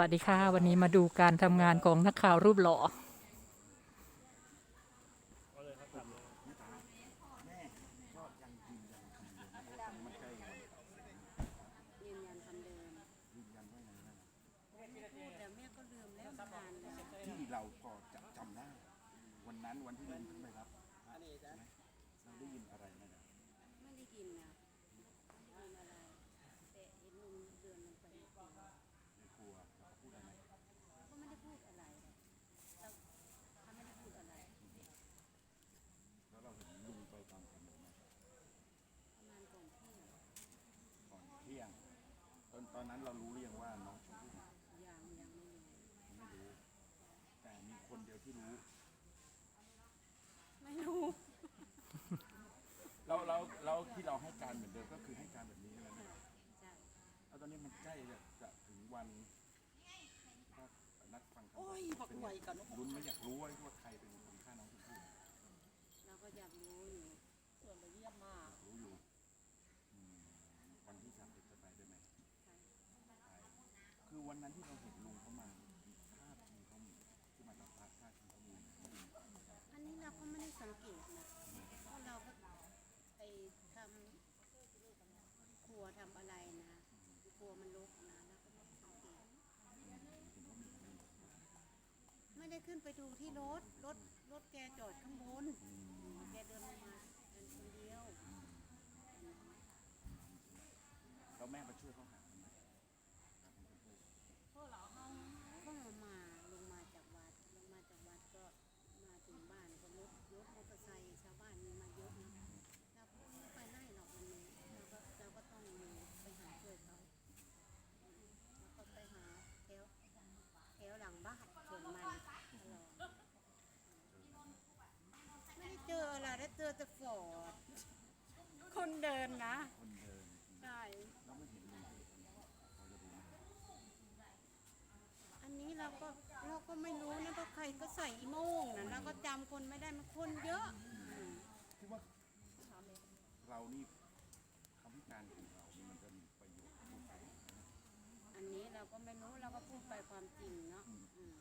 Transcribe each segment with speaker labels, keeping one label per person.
Speaker 1: วัสดีค่ะ วันนี้มาดูการทำงานของนักข่าวรูปหล่อ
Speaker 2: ยืนยันคำเดิมพูดแต่แม่ก็ลืมแล้วนานแล้ว
Speaker 3: ที่เราพอจะจำได้วันนั้นวันที่ลุงขึ้นไปรับใช่ไหมเราได้ยินอะไรไหมนะ
Speaker 2: ไม่ได้ยินนะลืมอะไรแต่เห็นลุงเดินลงไปในครัว
Speaker 3: ในครัวเราพูดอะไรไหม
Speaker 2: ก็ไม่ได้พูดอะไรเราเขาไม่ได้พูดอะไร
Speaker 3: แล้วเราเห็นลุงไปตอนกี่โมงไหม
Speaker 2: ประมาณก่อนเที่ยง
Speaker 3: ก่อนเที่ยง ตอนตอนนั้นเรารู้หรือยังว่าน้องชมพู่
Speaker 2: ยังยังไม่รู้
Speaker 3: ไม่รู้ แต่มีคนเดียวที่รู้
Speaker 2: ไม่รู้
Speaker 3: เราเราเราที่เราให้การเหมือนเดิมก็คือให้การแบบนี้ใช่ไหมแม่
Speaker 2: ใช่
Speaker 3: แล้วตอนนี้มันใกล้จะจะถึงวันถ้านัดฟังคำ
Speaker 4: โอ้ยบักไหวกันเนอะ
Speaker 3: ลุ้นไม่อยากรู้ว่าว่าใครเป็นคนฆ่าน้องชมพู่
Speaker 2: เราก็อยากรู้อยู่
Speaker 4: ส่วนละเยี่ยมมาก
Speaker 3: รู้อยู่อืมวันที่สามสิบจะไปด้วยไหม
Speaker 2: ใช่
Speaker 3: คือ วันนั้นที่เราเห็นลุงเขามาท่าทีเขามีที่มารับพระท่าทีเขามี
Speaker 2: อันนี้เราก็ไม่ได้สังเกตนะเพราะเราก็ไปทำครัวทำอะไรนะครัวมันรกนะเราก็ไม่ได้สังเกตไม่ได้ขึ้นไปดูที่รถรถรถแกจอดข้างบนแกเดินมาเดินคนเดียว
Speaker 3: แล้วแม่มาช่วยเขาหาไหม
Speaker 2: ก็มาลงมาจากวัด ลงมาจากวัดก็มาถึงบ้านก็รถยกมอเตอร์ไซค์ชาวบ้านมีมาเยอะนะเราก็ไม่ไปไล่หรอกวันนี้เราก็เราก็ต้องมีไปหาช่วยเขาแล้วก็ไปหาแถวแถวหลังบ้านสวนมันตลอดไม่ได้เจออะไรได้ เจอแต่ฝอดคนเดินนะ
Speaker 3: คนเดิน
Speaker 2: ใช่
Speaker 3: แล้วไม่เห็นลุงเลยเราจะรู้ไหม
Speaker 2: อันนี้เราก็เราก็ไม่รู้นะว่าใครก็ใส่อีโม่งนะเราก็จำคนไม่ได้มันคนเยอะอืม
Speaker 3: คิดว่าเรานี่คำพิการของเรานี่มันจะมีประโยชน์พูดไป
Speaker 2: อันนี้เราก็ไม่รู้เราก็พูดไปความจริงเนาะ อืม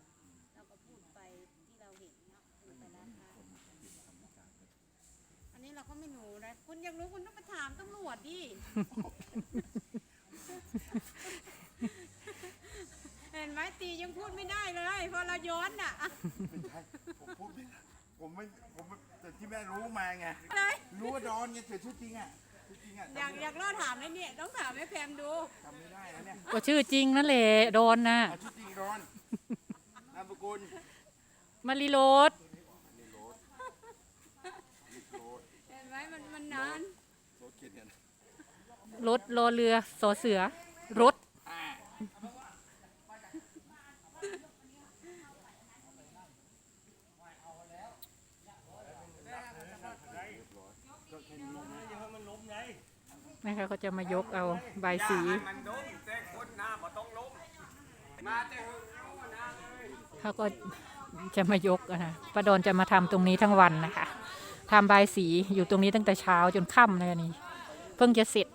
Speaker 2: เราก็พูดไปที่เราเห็นเนาะพูดไปร้านค้า
Speaker 3: คนติดคำพิการก็
Speaker 2: อันนี้ เราก็ไม่รู้นะคุณอยากรู้คุณต้องไปถามตำรวจดิ เห็นไหมตียังพูดไม่ได้เลย พอเราย้อนอะ
Speaker 3: ไม่ใช่ผมพูดไม่ได้ผมไม่ผมไม่แต่ที่แม่รู้มาไง
Speaker 2: เลย
Speaker 3: รู้ว่าดอนไงแต่ชื่อจริงอะชื่อจริงอะ
Speaker 2: อยากอยากเล่าถามเลยเนี่ยต้องถามให้แพมดู
Speaker 3: จำไม่ได้แล้วเนี่ย
Speaker 1: ก็ชื่อจริงนั่นแหละโดนนะ
Speaker 3: อะชื่อจริงดอนนามสกุล
Speaker 1: มาริโรส
Speaker 3: นี่โรสนี่โรส
Speaker 2: เห็นไหมมันมันนาน
Speaker 3: โรสเขียนเนี่ย
Speaker 1: รถรอเรือสอเสือ รถ
Speaker 3: อ่า
Speaker 1: นะคะก็จะมายกเอาใบายสี
Speaker 5: มันล้มแต่คนหน้าบ่ต้องล้มมาแต่หึงเอาหน้าเลย
Speaker 1: เขาก็จะมายกอะนะป้าดอนจะมาทำตรงนี้ทั้งวันนะคะ ทำบายสีอยู่ตรงนี้ตั้งแต่เช้าจนค่ำเลยนี่ เพิ่งจะเสร็จ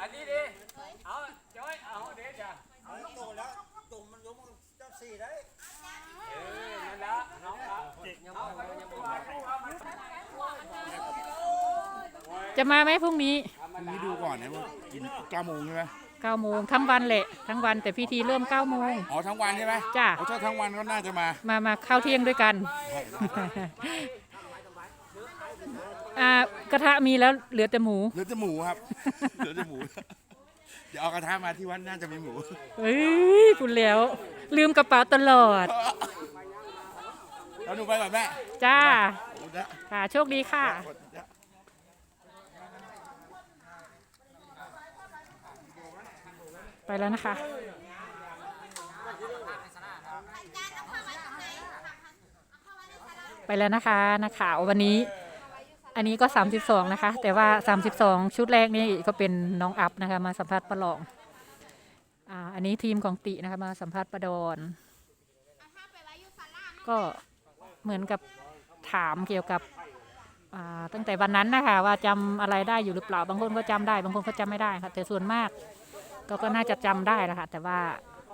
Speaker 2: อั
Speaker 3: นนี้
Speaker 5: ดิเอาจ้อยเอาเดี๋ยวจ้ะ
Speaker 4: เอาโตแล้วตุ่มมันยมเจ้าสี่ได้
Speaker 5: เออนั่นละน้องละเอาไปยังบ่ว่าผู้ฆ่ามัน
Speaker 1: จะมาไหมพรุ่งนี้
Speaker 3: พรุ่งนี้ดูก่อนนะว่ากินเก้าโมงใช่ไหม
Speaker 1: 9โมงทั้งวันแหละทั้งวันแต่พิธีเริ่ม9โมง
Speaker 3: อ๋อทั้งวันใช่ไหม
Speaker 1: จ้ะ
Speaker 3: อ๋อถ้าทั้งวันก็น่าจะมา
Speaker 1: มามาเข้าเที่ยงด้วยกัน อ่ากระทะมีแล้วเหลือแต่หมู
Speaker 3: เหลือแต่หมูครับ เหลือแต่หมู เดี๋ยวเอากระทะมาที่วัดน่าจะมีหมู
Speaker 1: เฮ้ยคุณแล้ว ลืมกระเป๋าตลอด
Speaker 3: แล้วหนูไปกับแม่
Speaker 1: จ้า
Speaker 3: โอ้จ๊ะ
Speaker 1: ค่ะ โชคดีค่ะ
Speaker 3: กดจ๊ะ
Speaker 1: ไปแล้วนะคะ ไปแล้วนะคะนักข่าววันนี้ อันนี้ก็ 32 นะคะ แต่ว่า 32 ชุดแรกนี่ก็เป็นน้องอัพนะคะ มาสัมภาษณ์ประลองอ่าอันนี้ทีมของตินะคะมาสัมภาษณ์ประดอนก็เหมือนกับถามเกี่ยวกับตั้งแต่วันนั้นนะคะว่าจำอะไรได้อยู่หรือเปล่าบางคนก็จำได้ บางคนก็จำไม่ได้ค่ะแต่ส่วนมาก ก็ก็น่าจะจำได้แหละค่ะแต่ว่า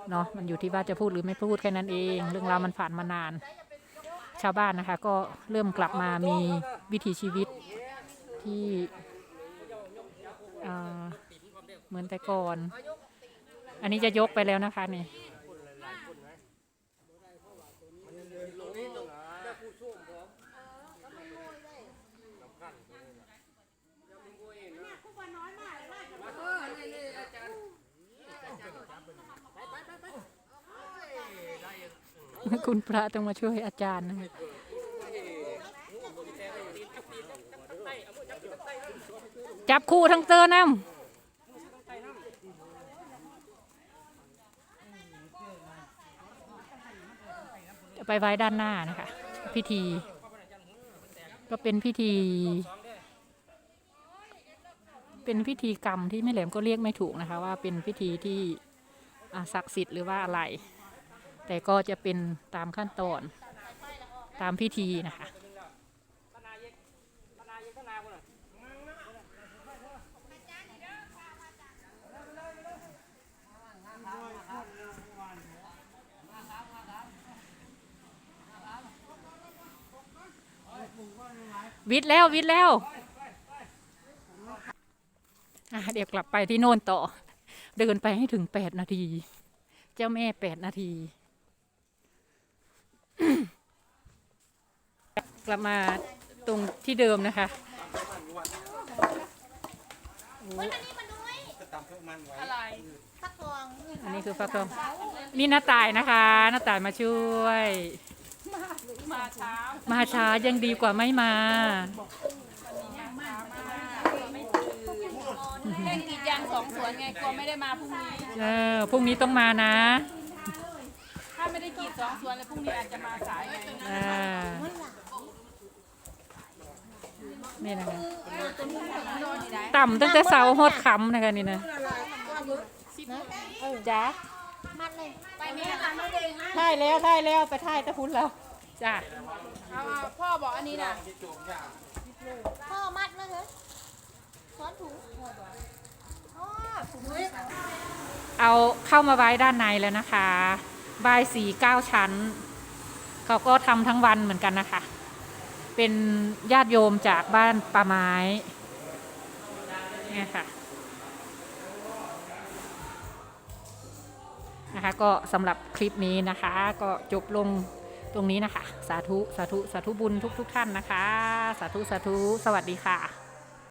Speaker 1: เนาะมันอยู่ที่ว่าจะพูดหรือไม่พูดแค่นั้นเอง เรื่องราวมันผ่านมานาน ชาวบ้านนะคะ ก็เริ่มกลับมามีวิถีชีวิตที่อ่าเหมือนแต่ก่อน อันนี้จะยกไปแล้วนะคะนี่ คุณพระต้องมาช่วยอาจารย์นะจับคู่ทั้งเตอร์น้ำจะไปไว้ด้านหน้านะคะ พิธี ก็เป็นพิธี เป็นพิธีกรรมที่ไม่แหลมก็เรียกไม่ถูกนะคะ ว่าเป็นพิธีที่ศักดิ์สิทธิ์หรือว่าอะไร แต่ก็จะเป็นตามขั้นตอนตามพิธีนะคะวิทย์แล้ววิทย์แล้วเดี๋ยวกลับไปที่โน่นต่อ เดินไปให้ถึงแปดนาที เจ้าแม่แปดนาที กลับมาตรงที่เดิมนะคะโอ้
Speaker 4: จะตำเพื่อมันไว้
Speaker 2: ฟักทอง
Speaker 1: อันนี้คือฟักทองนี่น้าตายนะคะน้าตายมาช่วย มาช้ามาช้ายังดีกว่าไม่มา
Speaker 6: เล่นกรีดยางสองสวนไงกลัวไม่ได้มาพรุ่งนี้
Speaker 1: เออพรุ่งนี้ต้องมานะ
Speaker 6: ถ้าไม่ได้กรีด สองสวนเลยพรุ่งนี้อาจจะมาสายไง
Speaker 1: อ่านี่นะคะต่ำตั้งแต่เสาร์ฮอดคำนะคะนี่นะจ้า
Speaker 2: มัดเลย
Speaker 6: ไปแม่ค่ะน้องเองนะ
Speaker 1: ถ่ายแล้วถ่ายแล้วไปถ่ายตะพุนแล้วจ้า
Speaker 6: เอาเอาพ่อบอกอันนี้นะ
Speaker 2: พ่อมัดเลยเหรอซ้อนถุงอ๋อถุงมือ
Speaker 1: เอาเข้ามาไว้ด้านในแล้วนะคะ บายสีเก้าชั้น เขาก็ทำทั้งวันเหมือนกันนะคะ เป็นญาติโยมจากบ้านป่าไม้เนี่ยค่ะนะคะก็สำหรับคลิปนี้นะคะ ก็จบลงตรงนี้นะคะ สาธุ สาธุ สาธุบุญทุกๆทท่านนะคะ สาธุ สาธุ สวัสดีค่ะ